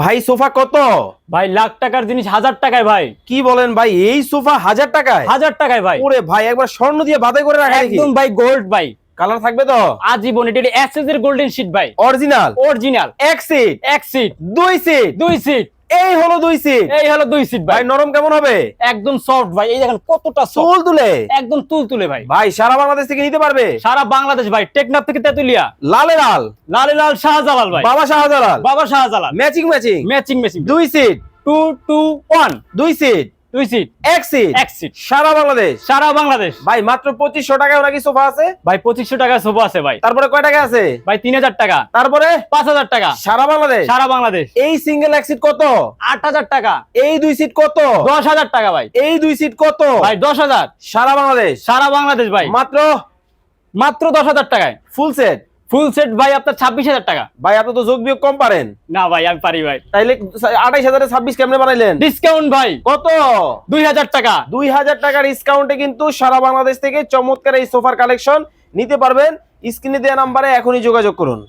ভাই সোফা কত? ভাই লাখ টাকার জিনিস হাজার টাকায় ভাই। কি বলেন ভাই এই সোফা হাজার টাকায়? হাজার টাকায় ভাই। ওরে ভাই একবার স্বর্ণ দিয়ে বাধাই করে রাখা একদম ভাই গোল্ড ভাই। কালার থাকবে তো? আজীবন এটা এসএস এর গোল্ডেন শীট ভাই। অরিজিনাল অরিজিনাল এক সিট এক সিট দুই সিট দুই সিট এই হলো দুই সিট এই হলো দুই সিট ভাই। নরম কেমন হবে? একদম সফট ভাই। এই দেখেন কতটা তুল তুলে? একদম তুল তুলে ভাই। ভাই সারা বাংলাদেশ থেকে নিতে পারবে? সারা বাংলাদেশ ভাই। টেকনাফ থেকে তেতুলিয়া। লালে লাল। লালে লাল শাহজালাল ভাই। Baba Shahjalal. Baba Shahjalal. Matching matching matching matching দুই সিট টু টু ওয়ান দুই সিট দুই সিট এক সিট এক সিট সারা বাংলাদেশ? সারা বাংলাদেশ। ভাই মাত্র পঁচিশশো টাকায় ওরা কি সোফা আছে? ভাই পঁচিশশো টাকা সোফা আছে ভাই। তারপরে কয় টাকা আছে? ভাই তিন হাজার টাকা। তারপরে? পাঁচ হাজার টাকা। সারা বাংলাদেশ? সারা বাংলাদেশ। এই সিঙ্গেল এক সিট কত? আট হাজার টাকা। এই দুই সিট কত? দশ হাজার টাকা ভাই। এই দুই সিট কত? ভাই দশ হাজার। সারা বাংলাদেশ? সারা বাংলাদেশ ভাই। মাত্র? মাত্র দশ হাজার টাকায়। ফুল সেট ফুল সেট ভাই আপনার ছাব্বিশ হাজার টাকা। ভাই আপনি তো যোগ বিয়োগ কম পারেন। না ভাই আমি পারি ভাই। তাইলে আঠাইশ হাজারে ছাব্বিশ কেমনে বানাইলেন? ডিসকাউন্ট ভাই। কত? দুই হাজার টাকা। দুই হাজার টাকার ডিসকাউন্টে কিন্তু সারা বাংলাদেশ থেকে চমৎকার এই সোফার কালেকশন নিতে পারবেন। স্ক্রিনে দেওয়া নাম্বারে এখনই যোগাযোগ করুন।